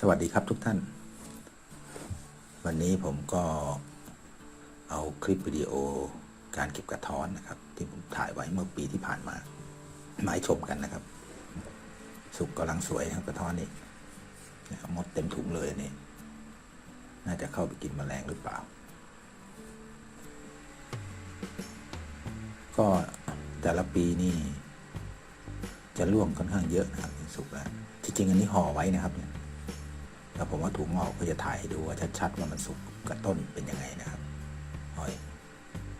สวัสดีครับทุกท่าน วันนี้ผมก็เอาคลิปวิดีโอการเก็บกระท้อนนะครับ ที่ผมถ่ายไว้เมื่อปีที่ผ่านมามาชมกันนะครับ สุกกำลังสวยนะครับกระท้อนนี่นะครับมดเต็มถุงเลยนี่ น่าจะเข้าไปกินแมลงหรือเปล่า ก็แต่ละปีนี่ จะร่วงค่อนข้างเยอะนะครับสุกแล้วที่จริงอันนี้ห่อไว้นะครับเนี่ย แล้วผมว่าถุงออกก็จะถ่ายดูว่าชัดๆว่ามันสุกกับต้นเป็นยังไงนะครับหอย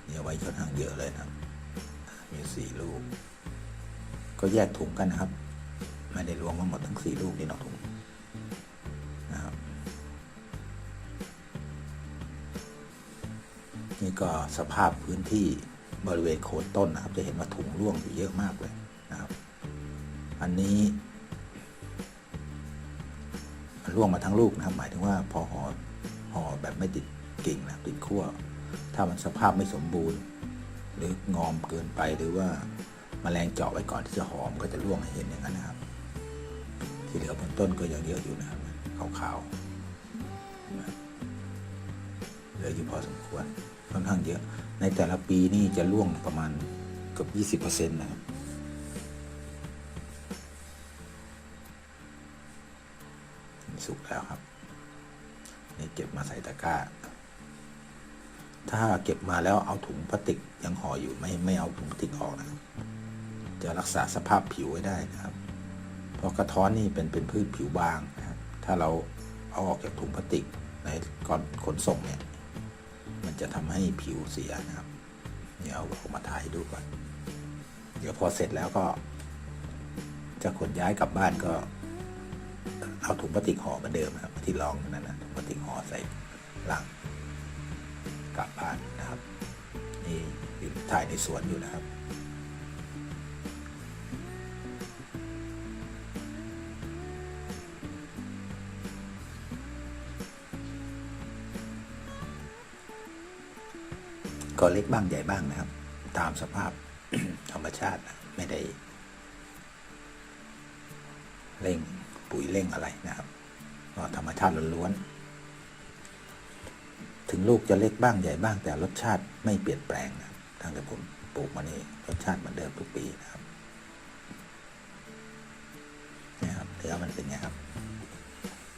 เนี่ยไว้ค่อนข้างเยอะเลยนะมีสี่ลูก ก็แยกถุงกันนะครับ ไม่ได้รวมมาหมดทั้งสี่ลูกนี่นอกถุงนะครับนี่ก็สภาพพื้นที่บริเวณโคนต้นนะครับ จะเห็นว่าถุงร่วงอยู่เยอะมากเลยนะครับ อันนี้ ร่วงมาทั้งลูกนะครับ หมายถึงว่าพอห่อห่อแบบไม่ติดกิ่งนะติดขั้ว ถ้ามันสภาพไม่สมบูรณ์ หรืองอมเกินไปหรือว่ามาแมลงเจาะไว้ก่อนที่จะหอมก็จะร่วงให้เห็นอย่างนั้นนะครับ ที่เหลือบนต้นก็ยังเยอะอยู่นะครับขาวๆเหลืออยู่พอสมควรค่อนข้างเยอะ ในแต่ละปีนี่จะร่วงประมาณเกือบ20%นะครับ สุกแล้วครับ นี่เก็บมาใส่ตะกร้า ถ้าเก็บมาแล้วเอาถุงพลาสติกยังห่ออยู่ไม่ไม่เอาถุงพลาสติกออกนะครับจะรักษาสภาพผิวไว้ได้นะครับ เพราะกระท้อนนี่เป็นเป็นพืชผิวบางนะครับถ้าเราเอาออกจากถุงพลาสติกในก่อนขนส่งเนี่ย มันจะทำให้ผิวเสียนะครับเดี๋ยวเอาออกมาถ่ายดูก่อน เดี๋ยวพอเสร็จแล้วก็ จะขนย้ายกลับบ้านก็ เอาถุงพลาสติกห่อเหมือนเดิมนะครับ ที่ลองนั่นนะถุงพลาสติกห่อใส่ลังกลับบ้านนะครับ นี่อยู่ถ่ายในสวนอยู่นะครับก็เล็กบ้างใหญ่บ้างนะครับ ตามสภาพธรรมชาตินะไม่ได้เร่ง ปุ๋ยเร่งอะไรนะครับก็ธรรมชาติล้วนๆถึงลูกจะเล็กบ้างใหญ่บ้าง แต่รสชาติไม่เปลี่ยนแปลงนะครับตั้งแต่ผมปลูกมานี่รสชาติเหมือนเดิมทุกปีนะครับนี่ครับเนื้อมันเป็นไงครับ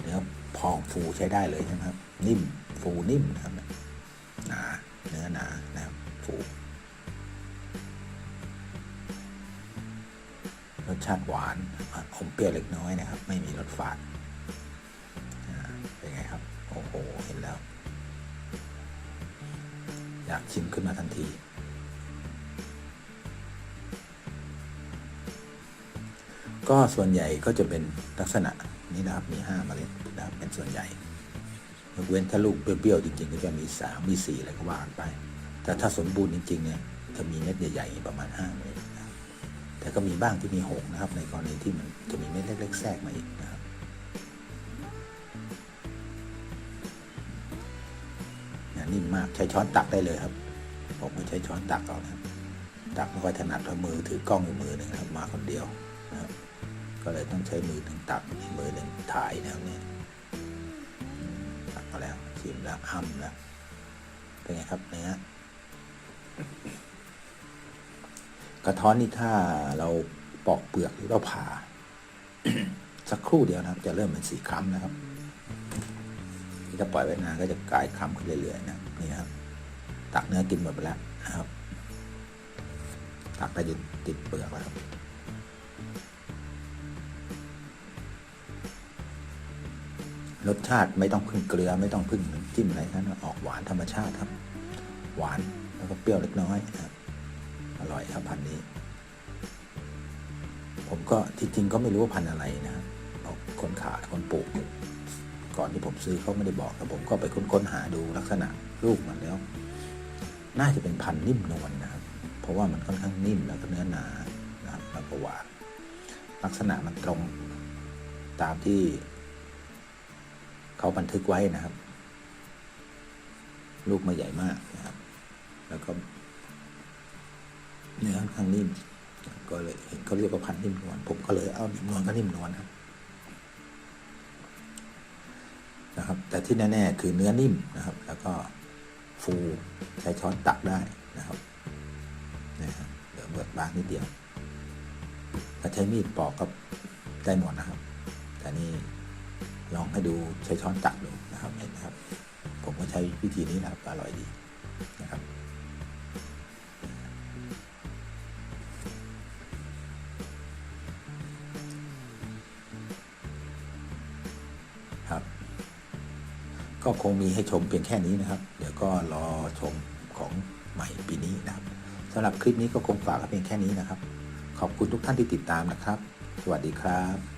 เนื้อพองฟูใช้ได้เลยใช่ไหมครับ นิ่มฟูนิ่มนะครับหนาเนื้อหนานะครับฟู รสชาติหวานอมเปรี้ยวเล็กน้อยนะครับ ไม่มีรสฝาดเป็นไงครับ โอ้โห เห็นแล้ว อยากชิมขึ้นมาทันที ก็ส่วนใหญ่ก็จะเป็นลักษณะนี้นะครับ มีห้าเมล็ดนะครับ เป็นส่วนใหญ่ยกเว้นถ้าลูกเปรี้ยวๆจริงๆ ก็จะมีสามมีสี่อะไรก็ว่ากันไป แต่ถ้าสมบูรณ์จริงๆเนี่ยจะมีเม็ดใหญ่ ๆ ประมาณห้าเม็ดนะครั บแต่ก็มีบ้างที่มีหกนะครับ ในกรณีที่มันจะมีเม็ดเล็กๆแทรกมาอีกนะครับเนี่ยนิ่มมากใช้ช้อนตักได้เลยครับ ผมไม่ใช้ช้อนตักเอานะตักไม่ค่อยถนัดเพราะมือถือกล้องอยู่มือหนึ่งนะครับมาคนเดียวนะครับก็เลยต้องใช้มือหนึ่งตักอีกมือหนึ่งถ่ายนะครับเนี่ยตักมาแล้วชิมแล้วอ้ำแล้วเป็นไงครับเนื้อ ระท้อนนี่ถ้าเราปอกเปลือกหรือเราผ่า สักครู่เดียวนะครับ จะเริ่มเป็นสีคล้ำนะครับถ้าปล่อยไว้นานก็จะกลายคล้ำขึ้นเรื่อยๆนะนี่นะครับ ตักเนื้อกินหมดไปแล้วนะครับ ตักได้จนติดเปลือกแล้วครับรสชาติไม่ต้องพึ่งเกลือไม่ต้องพึ่งน้ำจิ้มอะไรนั้นออกหวานธรรมชาติครับ หวานแล้วก็เปรี้ยวเล็กน้อยนะครับ อร่อยครับพันนี้ ผมก็ที่จริงก็ไม่รู้ว่าพันอะไรนะบเพราะคนขายคนปลูก ก่อนที่ผมซื้อเขาไม่ได้บอกแต่ผมก็ไปค้นๆหาดูลักษณะลูกมันแล้ว น่าจะเป็นพันนิ่มนวลนะครับ เพราะว่ามันค่อนข้างนิ่มแล้วก็เนื้อหนานะครับแล้วก็หวานลักษณะมันตรงตามที่ เขาบันทึกไว้นะครับ ลูกม่ใหญ่มากนะครับ แล้วก็ เนื้อค่อนข้างนิ่ม ก็เลยเห็นเขาเรียกว่าพันนิ่มนวลผมก็เลยเอานิ่มนวลก็นิ่มนวลครับนะครับ แต่ที่แน่ๆคือเนื้อนิ่มนะครับ แล้วก็ฟูใช้ช้อนตักได้นะครับนะฮะเหลือเบิดบางนิดเดียวถ้าใช้มีดปอกก็ได้หมดนะครับ แต่นี่ลองให้ดูใช้ช้อนตักดูนะครับเห็นไหมครับ ผมก็ใช้วิธีนี้นะครับอร่อยดี ก็คงมีให้ชมเพียงแค่นี้นะครับ เดี๋ยวก็รอชมของใหม่ปีนี้นะครับสำหรับคลิปนี้ก็คงฝากเพียงแค่นี้นะครับ ขอบคุณทุกท่านที่ติดตามนะครับ สวัสดีครับ